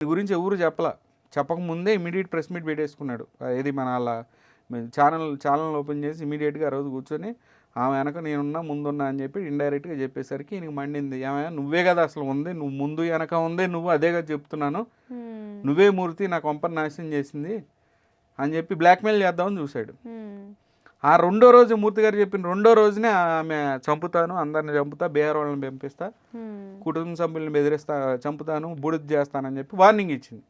దీని గురించి ఎవరు చెప్పలా. చెప్పక ముందే ఇమీడియట్ ప్రెస్ మీట్ పెట్టేసుకున్నాడు. ఏది మన వాళ్ళ ఛానల్ ఛానల్ ఓపెన్ చేసి ఇమీడియట్గా ఆ రోజు కూర్చొని ఆమె వెనక నేనున్నా ముందున్నా అని చెప్పి ఇండైరెక్ట్గా చెప్పేసరికి ఈయనకి మండింది. ఏమైనా నువ్వే కదా అసలు ఉంది. నువ్వు ముందు వెనక ఉంది. నువ్వు అదే కదా చెప్తున్నాను. నువ్వే మూర్తి నా కొంపని నాశనం చేసింది అని చెప్పి బ్లాక్మెయిల్ చేద్దామని చూశాడు. ఆ రెండో రోజు మూర్తి గారు చెప్పిన రెండో రోజునే ఆమె చంపుతాను అందరిని చంపుతా బేహార్ వాళ్ళని పంపిస్తా. కుటుంబ సభ్యులను బెదిరిస్తా చంపుతాను బుడిద చేస్తానని చెప్పి వార్నింగ్ ఇచ్చింది.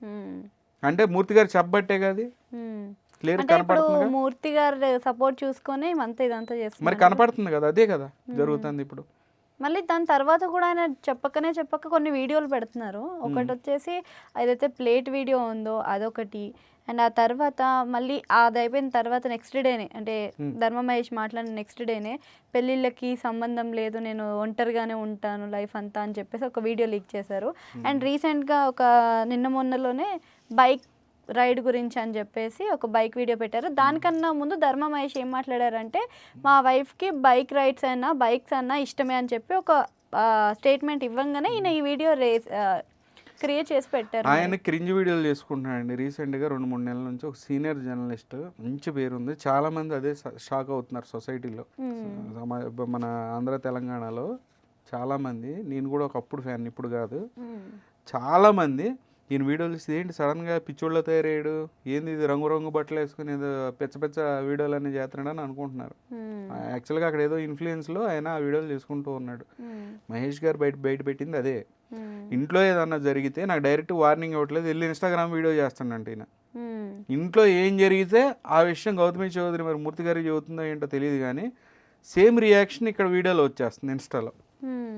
అంటే మూర్తి గారు చెప్పబట్టే కాదు. క్లియర్ కనపడుతుంది మూర్తి గారు సపోర్ట్ చూసుకొని అంతా ఇదంతా మరి కనపడుతుంది కదా అదే కదా జరుగుతుంది ఇప్పుడు. మళ్ళీ దాని తర్వాత కూడా ఆయన చెప్పకనే చెప్పక కొన్ని వీడియోలు పెడుతున్నారు. ఒకటి వచ్చేసి ఏదైతే ప్లేట్ వీడియో ఉందో అదొకటి. అండ్ ఆ తర్వాత మళ్ళీ అది అయిపోయిన తర్వాత నెక్స్ట్ డేనే అంటే ధర్మ మహేష్ మాట్లాడిన నెక్స్ట్ డేనే పెళ్ళిళ్ళకి సంబంధం లేదు నేను ఒంటరిగానే ఉంటాను లైఫ్ అంతా అని చెప్పేసి ఒక వీడియో లీక్ చేశారు. అండ్ రీసెంట్గా ఒక నిన్న మొన్నలోనే బైక్ రైడ్ గురించి అని చెప్పేసి ఒక బైక్ వీడియో పెట్టారు. దానికన్నా ముందు ధర్మ మహేష్ ఏం మాట్లాడారంటే మా వైఫ్కి బైక్ రైడ్స్ అయినా బైక్స్ అన్నా ఇష్టమే అని చెప్పి ఒక స్టేట్మెంట్ ఇవ్వంగానే ఈయన ఈ వీడియో రేస్ క్రియేట్ చేసి పెట్టారు. ఆయన క్రింజ్ వీడియోలు చేసుకుంటున్నాడండి. రీసెంట్గా రెండు మూడు నెలల నుంచి ఒక సీనియర్ జర్నలిస్ట్ మంచి పేరు ఉంది. చాలా మంది అదే షాక్ అవుతున్నారు సొసైటీలో. మన ఆంధ్ర తెలంగాణలో చాలా మంది నేను కూడా ఒకప్పుడు ఫ్యాన్ ఇప్పుడు కాదు. చాలా మంది ఈయన వీడియోలు ఇస్తే ఏంటి సడన్గా పిచ్చోళ్ళ తయారయ్యాడు ఏంది ఇది రంగు రంగు బట్టలు వేసుకుని ఏదో పెచ్చ పెచ్చ వీడియోలు అన్నీ చేస్తున్నాడు అని అనుకుంటున్నారు. యాక్చువల్గా అక్కడ ఏదో ఇన్ఫ్లుయెన్స్లో ఆయన ఆ వీడియోలు చేసుకుంటూ ఉన్నాడు మ్మ్. మహేష్ గారు బయట బయట పెట్టింది అదే మ్మ్. ఇంట్లో ఏదన్నా జరిగితే నాకు డైరెక్ట్ వార్నింగ్ ఇవ్వట్లేదు వెళ్ళి ఇన్స్టాగ్రామ్ వీడియో చేస్తానంట ఈయన. ఇంట్లో ఏం జరిగితే ఆ విషయం గౌతమి చౌదరి మరి మూర్తి గారికి చెబుతుందో ఏంటో తెలియదు కానీ సేమ్ రియాక్షన్ ఇక్కడ వీడియోలో వచ్చేస్తుంది ఇన్స్టాలో.